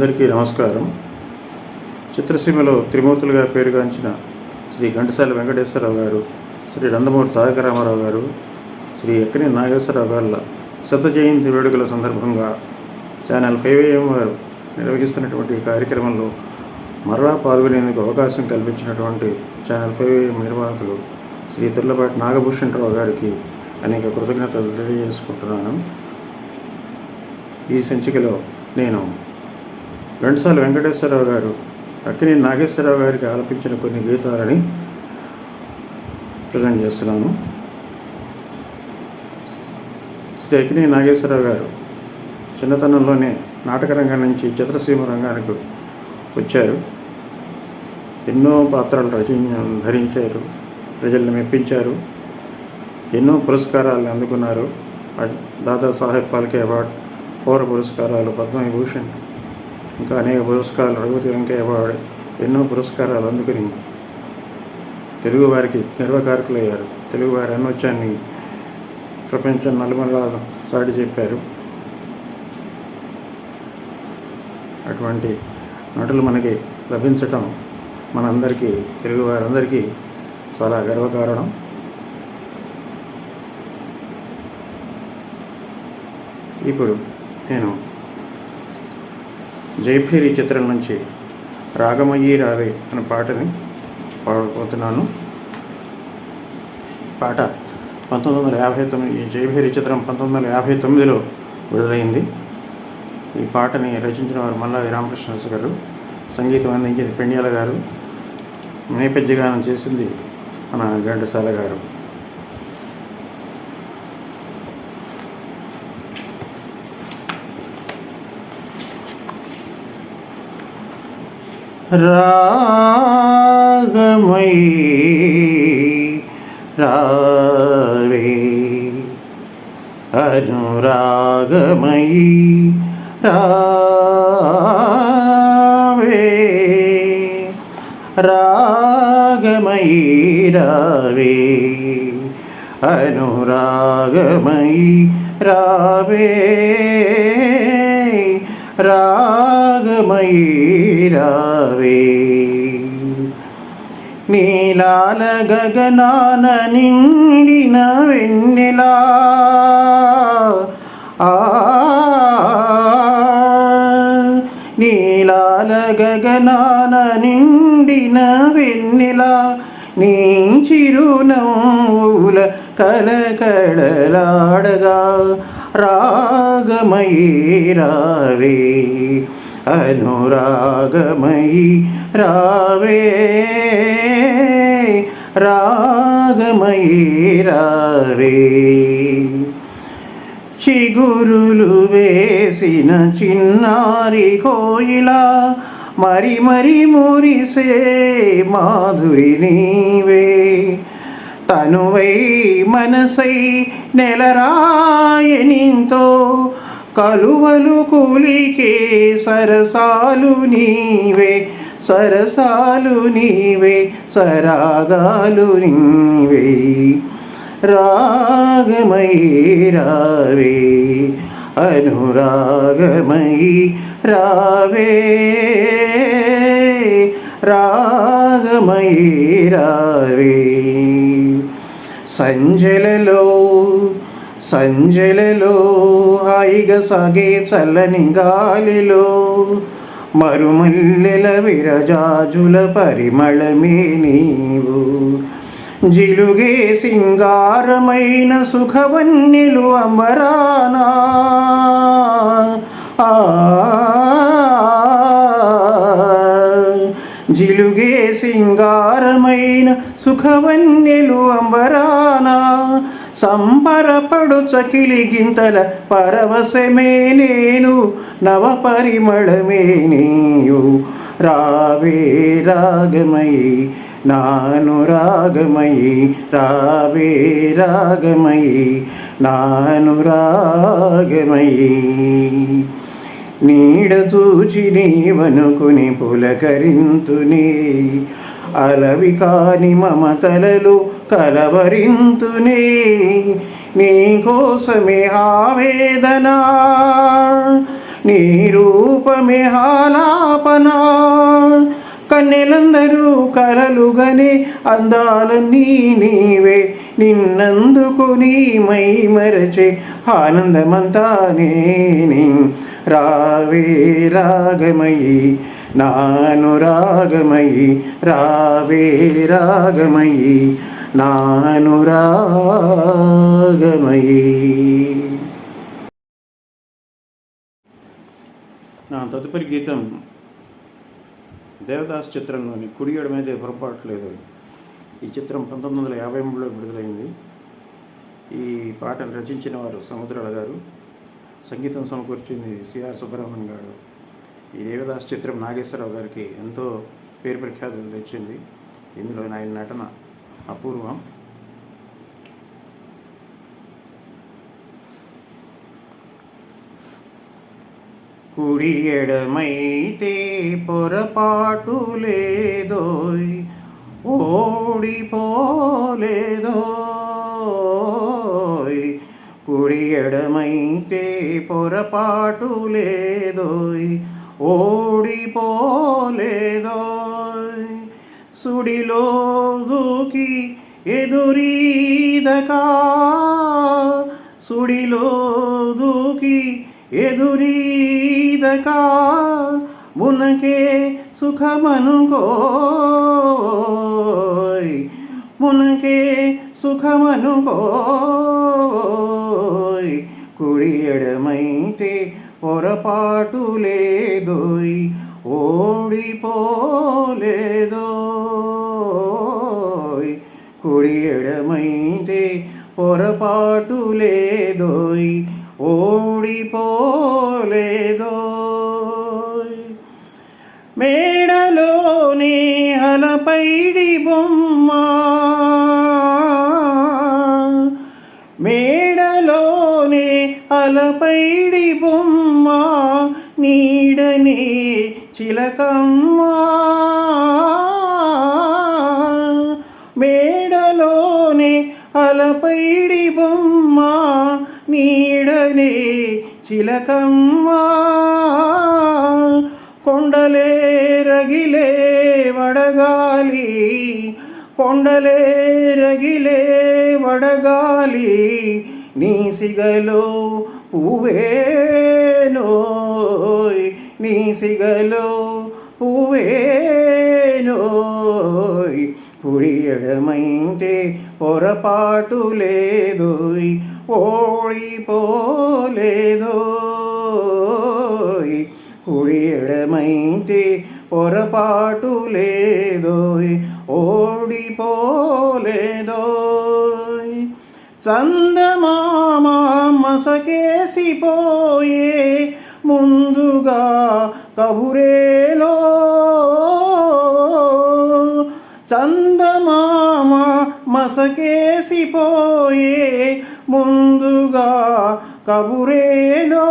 అందరికీ నమస్కారం. చిత్రసీమలో త్రిమూర్తులుగా పేరుగాంచిన శ్రీ ఘంటసాల వెంకటేశ్వరరావు గారు శ్రీ నందమూరి తారక రామారావు గారు శ్రీ ఎక్కని నాగేశ్వరరావు గారుల శత జయంతి వేడుకల సందర్భంగా ఛానల్ ఫైవ్ ఏఎం వారు నిర్వహిస్తున్నటువంటి కార్యక్రమంలో మరలా పాల్గొనేందుకు అవకాశం కల్పించినటువంటి ఛానల్ ఫైవ్ ఏఎం నిర్వాహకులు శ్రీ తుర్లపాటి నాగభూషణ్ రావు గారికి అనేక కృతజ్ఞతలు తెలియజేసుకుంటున్నాను. ఈ సంచికలో నేను ఘంటసాల వెంకటేశ్వరరావు గారు అక్కినే నాగేశ్వరరావు గారికి ఆలపించిన కొన్ని గీతాలని ప్రజెంట్ చేస్తున్నాను. శ్రీ అక్కినే నాగేశ్వరరావు గారు చిన్నతనంలోనే నాటకరంగం నుంచి చిత్రసీమ రంగానికి వచ్చారు. ఎన్నో పాత్రలు రచి ధరించారు ప్రజలను మెప్పించారు ఎన్నో పురస్కారాలను అందుకున్నారు. దాదాసాహెబ్ ఫాల్కే అవార్డ్ పౌర పురస్కారాలు పద్మవిభూషణ్ ఇంకా అనేక పురస్కారాలు రఘుపతి వెంకయ్య వాడు ఎన్నో పురస్కారాలు అందుకుని తెలుగువారికి గర్వకారకులయ్యారు తెలుగువారి అన్నోత్యాన్ని ప్రపంచం నలుమలా సాటి చెప్పారు. అటువంటి నటులు మనకి లభించటం మనందరికీ తెలుగు వారందరికీ చాలా గర్వకారణం ఇప్పుడు నేను జైభేరి చిత్రం నుంచి రాగమయ్యి రావే అనే పాటని పాడబోతున్నాను ఈ పాట పంతొమ్మిది వందల యాభై తొమ్మిది ఈ జైభేరి చిత్రం పంతొమ్మిది వందల యాభై తొమ్మిదిలో విడుదలైంది. ఈ పాటని రచించిన వారు మల్లాది రామకృష్ణ గారు సంగీతం అందించింది పెండియాల గారు నేపథ్యగానం చేసింది మన ఘంటసాల గారు. రాగమై రావే అనురాగమై రావే రాగమై రావే అనురాగమై రావే రాగమై రావే నీలాల గగనాన నిండిన వెన్నెలా ఆ నీలాల గగనాన నిండిన వెన్నెలా నీ చిరునవ్వుల కలకళలాడగా రాగమయీ రావే అనురాగమయీ రావే రాగమయీ రావే చిగురులు వేసిన చిన్నారి కోయిలా మరి మరి మురిసే మాధురి నీవే తనువై మనసై నెలరాయనింతో కలువలు కూలికే సరసాలు నీవే సరసాలు నీవే సరాగాలు నీవే. రాగమయీ రావే అనురాగమయీ రావే. రాగమయీ రావే. సంజలలో సంజలలో హాయిగా సాగే చల్లని గాలిలో మరుమల్లెల విరజాజుల పరిమళమే నీవు. జిలుగే సింగారమైన సుఖవన్నెలు అమరానా జిలుగే సింగారమైన సుఖవన్యలు అంబరానా సంబరపడు చకిలి గింతల పరవశమే నేను నవ పరిమళమే నీయు. రావే రాగమయి నాను రాగమయి రావే రాగమయి నాను రాగమయి. నీడ చూచి నీవనుకుని పులకరింతుని అలవి కాని మమతలలు కలవరింతునే నీ కోసమే ఆవేదన నీ రూపమే ఆలాపన. కన్నెలందరూ కలలుగనే అందాలన్నీ నీవే నిన్నందుకు నీ మై మరచే ఆనందమంతా నేనే. రావే రాగమయీ నాను రాగమయి రావే రాగమయీ నాను రాగమయి నా తదుపరి గీతం దేవదాస్ చిత్రంలోని కుడియడం అయితే పొరపాటు లేదు ఈ చిత్రం పంతొమ్మిది వందల యాభై మూడులో విడుదలైంది. ఈ పాటను రచించిన వారు సముద్రాల గారు. సంగీతం సమకూర్చింది సిఆర్ సుబ్రహ్మణ్యం గారు. ఈ దేవదాస్ చిత్రం నాగేశ్వరరావు గారికి ఎంతో పేరు ప్రఖ్యాతులు తెచ్చింది. ఇందులో ఆయన నటన అపూర్వం. కుడి ఎడమైతే పొరపాటు లేదోయ్ ఓడిపోలేదో. కుడి ఎడమైతే పొరపాటు లేదోయ్ ఓడిపోలేదోయ్. సుడిలో దూకి ఎదురీదకా సుడిలో దూకి ఎదురీదకా. మునకే సుఖమనుకోయ్ మునకే సుఖమనుకోయ్ కుడి ఎడమైతే పొరపాటు లేదోయ్ ఓడిపోలేదోయ్ కుడి ఎడమైతే పొరపాటు లేదోయ్ ఓడిపోలేదోయ్. మేడలోని అలపైడి బొమ్మ అలపైడి బొమ్మ నీడనే చిలకమ్మ. మేడలోనే అలపైడి బొమ్మ నీడనే చిలకమ్మ. కొండలే రగిలే వడగాలి కొండలే రగిలే వడగాలి నీ సిగలో పువ్వేనోయ్. నీ సిగలో పువ్వేనోయ్. కుడి ఎడమైతే పొరపాటు లేదు ఓడిపోలేదు కుడి ఎడమైతే పొరపాటు లేదోయ్. ఓడిపోలేదో చందమామ మసకేసిపోయే ముందుగా కబురేలో. చందమామ మసకేసిపోయే ముందుగా కబురేలో.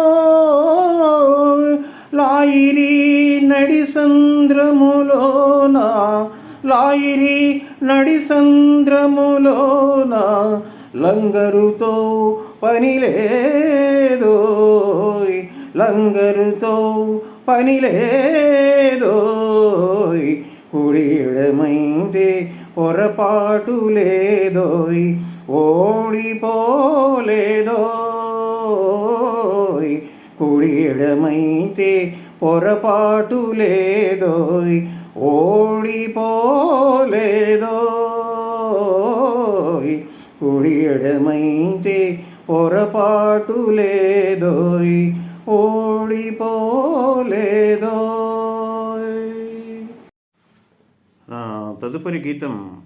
లాయిరి నడి సంద్రములోన లాయిరి నడి సంద్రములోన లంగరుతో పని లేదో లంగరుతో పని లేదోయ్ కుడిడమైతే పొరపాటు లేదోయ్ ఓడిపోలేదోయ్ కుడిడమైతే పొరపాటు లేదోయ్ ఓడిపోలేదోయ్ కుడి ఎడమైతే పొరపాటు లేదోయ్ ఓడిపోలేదోయ్. తదుపరి గీతం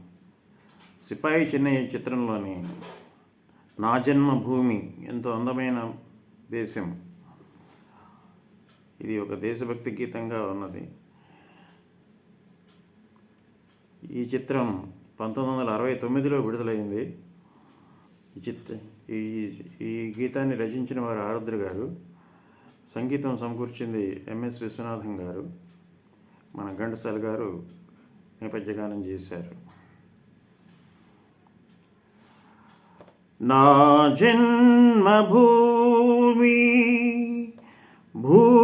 సిపాయి చెన్నయ్య చిత్రంలోని నా జన్మభూమి ఎంతో అందమైన దేశం. ఇది ఒక దేశభక్తి గీతంగా ఉన్నది. ఈ చిత్రం పంతొమ్మిది వందల అరవై తొమ్మిదిలో విడుదలైంది. ఈ ఈ ఈ గీతాన్ని రచించిన వారు ఆరుద్ర గారు సంగీతం సమకూర్చింది ఎంఎస్ విశ్వనాథం గారు మన ఘంటసాల గారు నేపథ్యగానం చేశారు. నా జన్మభూమి భూ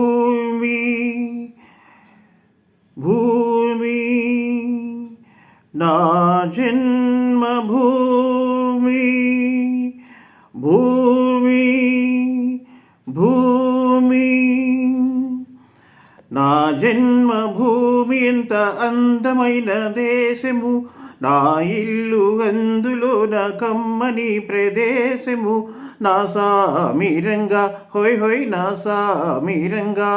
జన్మభూమి ఎంత అందమైన దేశము. నా ఇల్లు అందులో నా కమ్మని ప్రదేశము. నా సామీరంగా హోయ్ హోయ్ నా సామీరంగా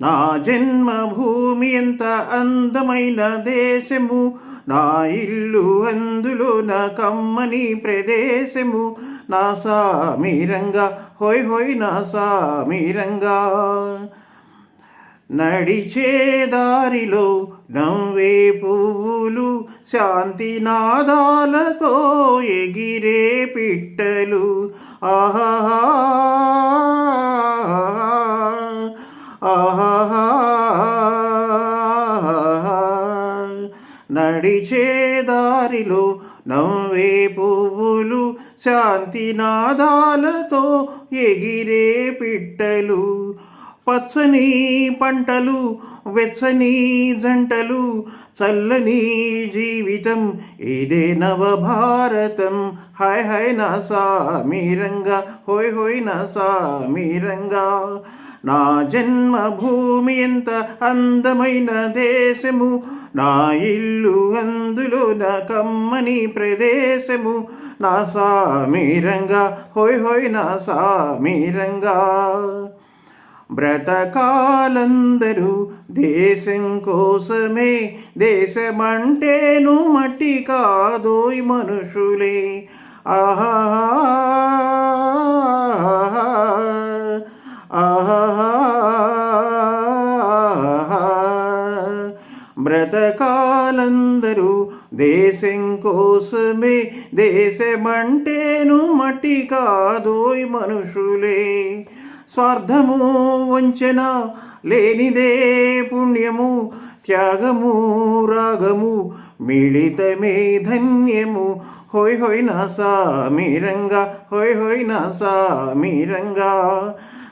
నా జన్మభూమి ఎంత అందమైన దేశము. నా ఇల్లు అందులో నా కమ్మని ప్రదేశము. నా సామీరంగా హోయ్ హోయ్ నా సామీరంగా నడిచే దారిలో నవ్వే పువ్వులు శాంతి నాదాలతో ఎగిరే పిట్టలు. ఆహా ఆహా నడిచే దారిలో నవ్వే పువ్వులు శాంతి నాదాలతో ఎగిరే పిట్టలు. పచ్చని పంటలు వెచ్చని జంటలు చల్లని జీవితం. ఇదే నవభారతం. హాయ్ హాయ్ నా సామీరంగా హోయ్ హోయ్ నా సామీరంగా నా జన్మభూమి ఎంత అందమైన దేశము. నా ఇల్లు అందులో నా కమ్మని ప్రదేశము. నా సామీరంగా హోయ్ హోయ్ నా సామీరంగా బ్రతకాలందరూ దేశం కోసమే దేశమంటేను మట్టి కాదోయ్ మనుషులే. ఆహా బ్రతకాలందరూ దేశం కోసమే దేశమంటేను మట్టి కాదోయ్ మనుషులే. స్వార్థము వంచన లేనిదే పుణ్యము త్యాగము రాగము మిళితమే ధన్యము. హోయ్ హోయ్ నా సామీరంగా హోయ్ హోయ్ నా సామీరంగా.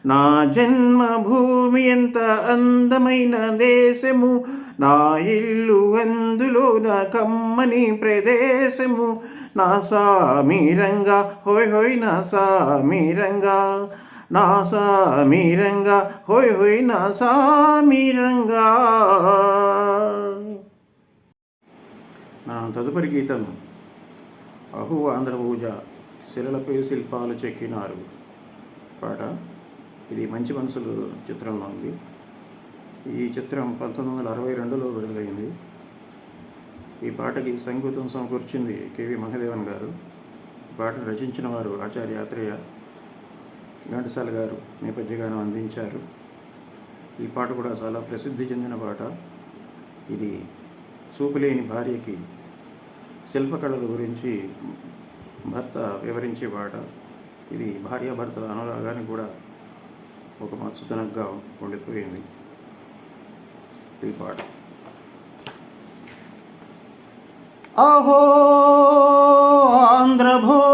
నా జన్మభూమి ఎంత అందమైన దేశము నా ఇల్లు అందులో నా కమ్మని ప్రదేశము. నా సామీరంగా హోయ్ హోయ్ నా సామీరంగా. నా సామీరంగా హోయ్ హోయ్ నా సామీరంగా నా తదుపరి గీతం అహు ఆంధ్రభూజ శిలలపై శిల్పాలు చెక్కినారు. పాట ఇది మంచి మనసులు చిత్రంలో ఉంది. ఈ చిత్రం పంతొమ్మిది వందల అరవై రెండులో విడుదలైంది. ఈ పాటకి సంగీతం సమకూర్చింది కేవి మహదేవన్ గారు. పాట రచించిన వారు ఆచార్య ఆత్రేయ. ఘంటసాల గారు నేపథ్యగానం అందించారు. ఈ పాట కూడా చాలా ప్రసిద్ధి చెందిన పాట. ఇది చూపులేని భార్యకి శిల్పకళల గురించి భర్త వివరించే పాట. ఇది భార్యాభర్తల అనురాగానికి కూడా ఒక మచ్చుతనగ్గా ఉండిపోయింది ఈ పాట. అహో ఆంధ్రభో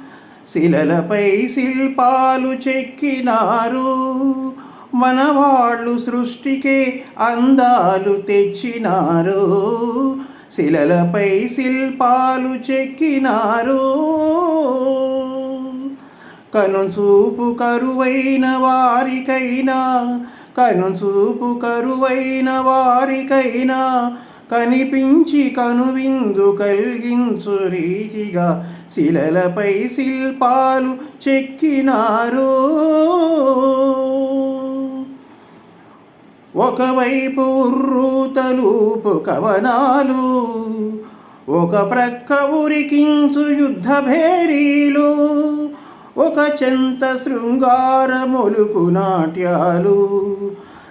శిలలపై శిల్పాలు చెక్కినారు. మనవాళ్ళు సృష్టికే అందాలు తెచ్చినారు. శిలలపై శిల్పాలు చెక్కినారు. కనుచూపు కరువైన వారికైనా కనుచూపు కరువైన వారికైనా కనిపించి కనువిందు కలిగించు రీతిగా శిలలపై శిల్పాలు చెక్కినారు. ఒకవైపు ఉర్రూతలూపు కవనాలు ఒక ప్రక్క ఉరికించు యుద్ధ భేరీలు ఒక చెంత శృంగార మొలుకు నాట్యాలు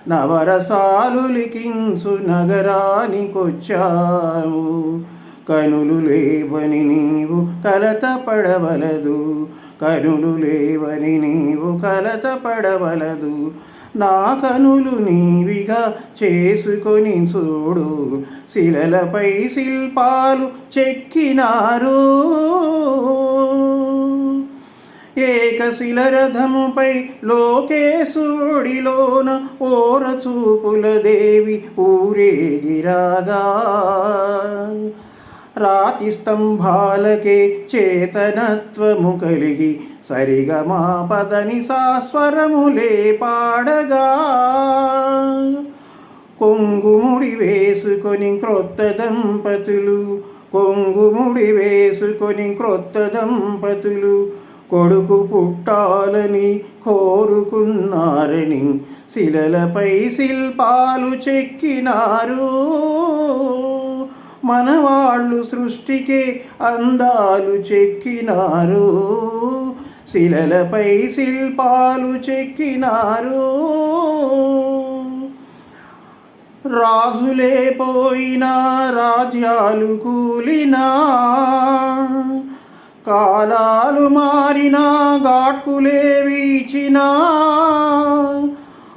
నవరసాలు లిఖించు నగరానికొచ్చావు. కనులు లేవని నీవు కలత పడవలదు కనులు లేవని నీవు కలత పడవలదు నా కనులు నీవిగా చేసుకొని చూడు. శిలలపై శిల్పాలు చెక్కినారు. ఏకశిల రథముపై లోకేశుడిలోన ఓర చూపుల దేవి ఊరేగిరాగా రాతి స్తంభాలకే చేతనత్వము కలిగి సరిగమా పదని సాస్వరములే పాడగా. కొంగుముడి వేసుకొని క్రొత్త దంపతులు కొంగుముడి వేసుకొని క్రొత్త దంపతులు కొడుకు పుట్టాలని కోరుకున్నారని శిలలపై శిల్పాలు చెక్కినారు. మనవాళ్ళు సృష్టికే అందాలు చెక్కినారు. శిలలపై శిల్పాలు చెక్కినారు. రాజులే పోయినా రాజ్యాలు కూలినా. కాలాలు మారినా గాట్కులే వీచినా.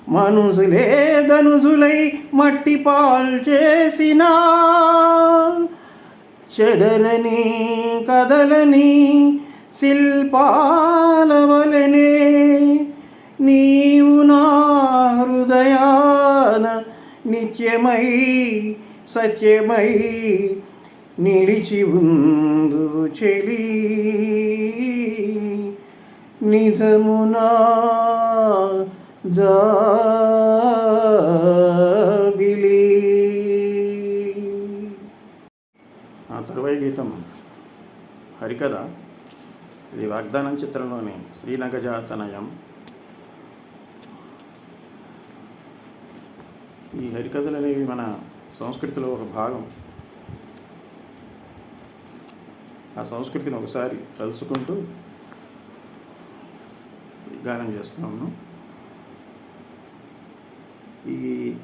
మనుషులే ధనుసులై మట్టి పాల్ చెదలని కదలని శిల్పాల వలనే నీవు నా హృదయాన నిత్యమై సత్యమై నిలిచి ఉందు చెలి. నిజమునా జాబిలి. ఆ తరువాయి గీతం హరికథ. ఇది వాగ్దానం చిత్రంలోని శ్రీనగజాతనయం. ఈ హరికథలు అనేవి మన సంస్కృతిలో ఒక భాగం. ఆ సంస్కృతిని ఒకసారి తలుచుకుంటూ గానం చేస్తున్నాము ఈ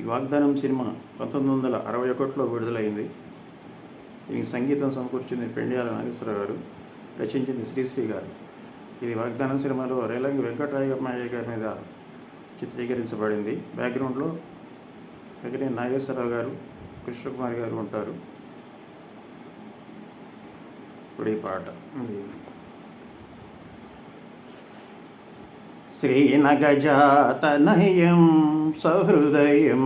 ఈ వాగ్దానం సినిమా పంతొమ్మిది వందల అరవై ఒకటిలో విడుదలైంది. దీనికి సంగీతం సమకూర్చింది పెండియాల నాగేశ్వరరావు గారు రచించింది శ్రీశ్రీ గారు. ఇది వాగ్దానం సినిమాలో రేలంగి వెంకటరాయమయ్య గారి మీద చిత్రీకరించబడింది. బ్యాక్గ్రౌండ్లో వెంకటే నాగేశ్వరరావు గారు కృష్ణకుమార్ గారు ఉంటారు. ఇప్పుడు ఈ పాట శ్రీనగజాతనయం సహృదయం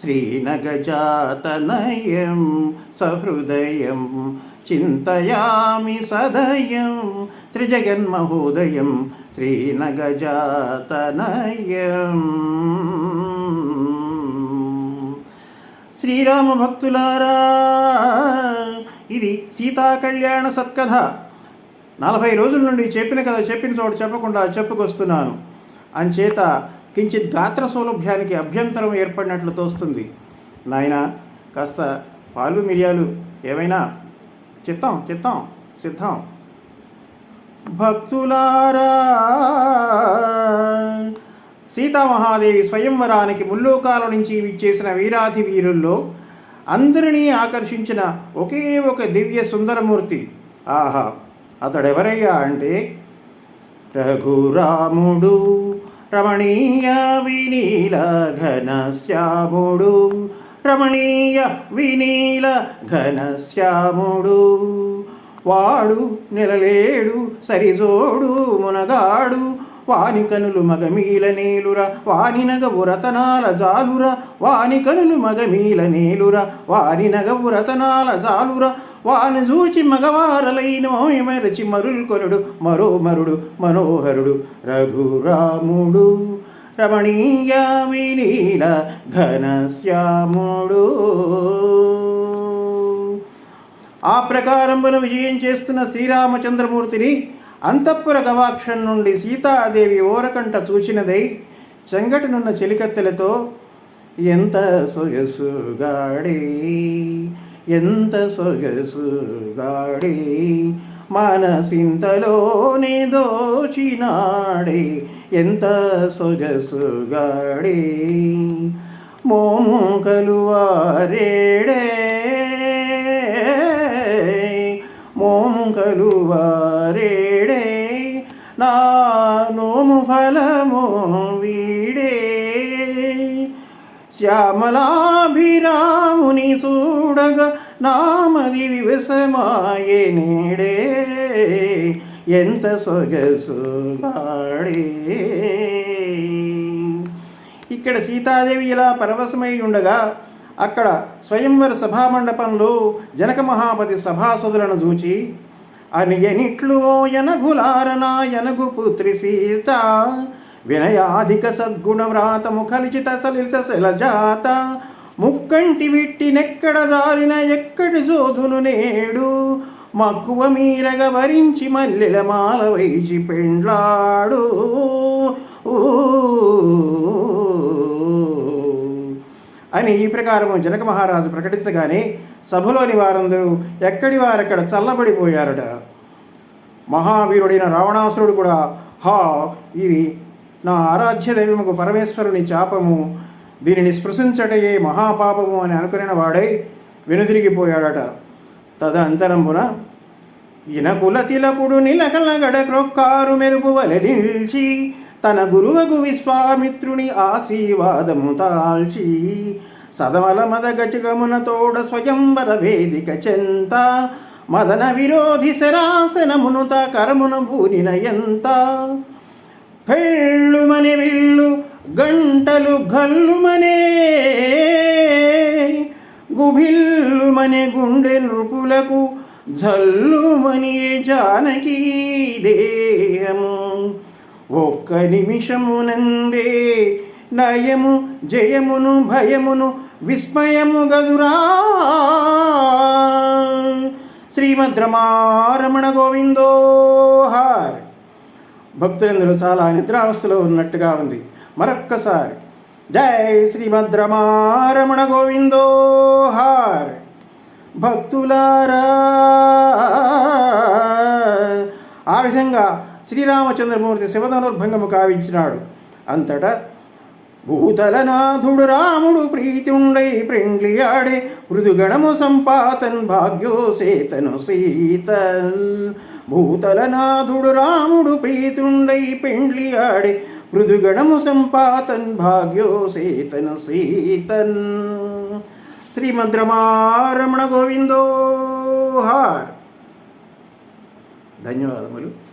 శ్రీనగజాతనయం సహృదయం చింతయామి సదయం త్రిజగన్మహోదయం శ్రీనగజాతనయం. శ్రీరామ భక్తులారా ఇది సీతా కళ్యాణ సత్కథ. నలభై రోజుల నుండి చెప్పిన కథ చెప్పిన చోట చెప్పకుండా చెప్పుకొస్తున్నాను. అంచేత కించిత్ గాత్ర సౌలభ్యానికి అభ్యంతరం ఏర్పడినట్లు తోస్తుంది. నాయన కాస్త పాలు మిరియాలు ఏమైనా చిత్తం చిత్తం సిద్ధం. భక్తులారా సీతామహాదేవి స్వయంవరానికి ముల్లోకాల నుంచి విచ్చేసిన వీరాధి వీరుల్లో అందరినీ ఆకర్షించిన ఒకే ఒక దివ్య సుందరమూర్తి. ఆహా అతడెవరయ్యా అంటే రఘురాముడు రమణీయ వినీల ఘనశ్యాముడు రమణీయ వినీల ఘనశ్యాముడు వాడు నిలలేడు సరిజోడు మునగాడు వాని కనులు మగమీల నేలుర వాని నగవు రతనాల జాలుర వాని కనులు మగమీల నేలుర వాని నగవు రతనాల జాలుర. వాని చూచి మగవారలైన మరచి మరుల్ కొనుడు మరో మరుడు మనోహరుడు రఘురాముడు. రమణీయ వినీల ఘనశ్యాముడు. ఆ ప్రకారమున విజయం చేస్తున్న శ్రీరామచంద్రమూర్తిని అంతఃపుర గవాక్షం నుండి సీతాదేవి ఓరకంట చూచినదై చెంగటినున్న చెలికత్తెలతో ఎంత సొగసుగాడే ఎంత సొగసుగాడే మనసింతలోనే దోచినాడే ఎంత సొగసుగాడే మోము కలువారేడే మోము కలువారేడే నా నోము ఫలము వీడే. శ్యామలాభిరాముని చూడగా నామది వివసమాయే నేడే. ఎంత సొగసుగాడే ఇక్కడ సీతాదేవి ఇలా పరవశమై ఉండగా అక్కడ స్వయంవర సభామండపంలో జనక మహాపతి సభాసదులను చూచి అని ఎనిట్లు ఎనగు పుత్రి సీత వినయాధిక సద్గుణ వ్రాత ముఖలిచిత సలిత శలజాత ముక్కంటి విట్టినెక్కడ జారిన ఎక్కడి సోధును నేడు మక్కువ మీరగ వరించి మల్లెల మాల వైచి పెండ్లాడు. అని ఈ ప్రకారము జనక మహారాజు ప్రకటించగానే సభలోని వారందరూ ఎక్కడి వారక్కడ చల్లబడిపోయారట. మహావీరుడైన రావణాసురుడు కూడా హా ఇది నా ఆరాధ్య దైవముకు పరమేశ్వరుని చాపము. దీనిని స్పృశించటయే మహాపాపము అని అనుకునే వాడై వెనుదిరిగిపోయాడట. తదనంతరంబున ఇనకుల తిలకుడు నిలకలగడ క్రొక్కారు మెరుపు వలె నిలిచి తన గురువగు విశ్వామిత్రుని ఆశీర్వాదము తాల్చి సదమల మద గజగమున తోడ స్వయంవర వేదిక చెంత మదన విరోధి శరాసనమునుత కరమున భూనిన ఎంత. పెళ్ళుమని విల్లు గంటలు గల్లుమనే గుభిల్లుమని గుండె నృపులకు జల్లుమని జానకి దేహము. ఒక్క నిమిషమునందే నయము జయమును భయమును విస్మయము గదురా. శ్రీమద్ రమారమణ గోవిందో హార్. భక్తులందరూ చాలా నిద్రావస్థలో ఉన్నట్టుగా ఉంది. మరొక్కసారి. జై శ్రీమద్ రమారమణ గోవిందో హార్. భక్తులారా ఆ విధంగా శ్రీరామచంద్రమూర్తి శివధనుర్భంగము కావించినాడు. అంతటా భూతలనాథుడు రాముడు ప్రీతుండై ప్రిండ్లియాడే మృదుగణము సంపాతన్ భాగ్యోసేతను సీతల్. భూతలనాథుడు రాముడు ప్రీతుండై పెండ్లియాడి మృదుగణము సంపాతన్ భాగ్యోసేతను సీతన్ శ్రీమంత్రమారమణ గోవిందో హార్. ధన్యవాదములు.